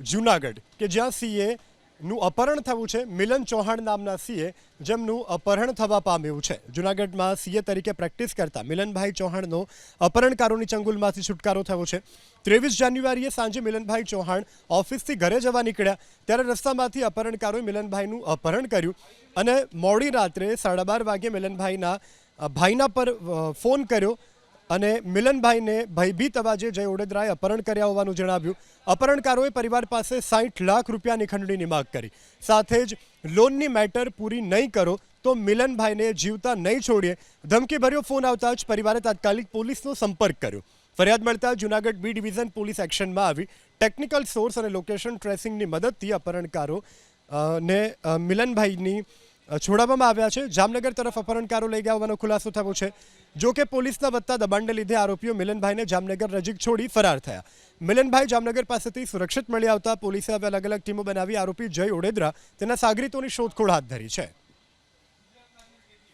જુનાગઢ, કે જ્યાં સીએ નું અપહરણ થયું છે, મિલન ચૌહાણ નામના સીએ જેમનું અપહરણ થવા પામ્યું છે. જુનાગઢમાં સીએ તરીકે પ્રેક્ટિસ કરતા મિલનભાઈ ચૌહાણનો અપહરણકારોની ચંગુલમાંથી છુટકારો થયો છે. ત્રેવીસ જાન્યુઆરીએ સાંજે મિલનભાઈ ચૌહાણ ઓફિસથી ઘરે જવા નીકળ્યા, ત્યારે રસ્તામાંથી અપહરણકારોએ મિલનભાઈનું અપહરણ કર્યું અને મોડી રાત્રે સાડા બાર વાગે મિલનભાઈના, ભાઈના પર ફોન કર્યો અને મિલનભાઈને ભયભીત અવાજે જય ઓડેદરાએ અપહરણ કર્યા હોવાનું જણાવ્યું. અપહરણકારોએ પરિવાર પાસે સાઠ લાખ રૂપિયાની ખંડણીની માગ કરી. સાથે જ લોનની મેટર પૂરી નહીં કરો તો મિલનભાઈને જીવતા નહીં છોડીએ. ધમકીભર્યો ફોન આવતા જ પરિવારે તાત્કાલિક પોલીસનો સંપર્ક કર્યો. ફરિયાદ મળતા જુનાગઢ બી ડિવિઝન પોલીસ એક્શનમાં આવી. ટેકનિકલ સોર્સ અને લોકેશન ટ્રેસિંગની મદદથી અપહરણકારો ને મિલનભાઈની છોડાવવામાં આવ્યા છે. જામનગર તરફ અપહરણકારો લઈ ગયા હોવાનો ખુલાસો થયો છે. જો કે પોલીસના વધતા દબાણને લીધે આરોપીઓ મિલનભાઈને જામનગર નજીક છોડી ફરાર થયા. મિલનભાઈ જામનગર પાસેથી સુરક્ષિત મળી આવતા પોલીસે હવે અલગ અલગ ટીમો બનાવી આરોપી જય ઓડેદરા તેના સાગરીતોની શોધખોળ હાથ ધરી છે.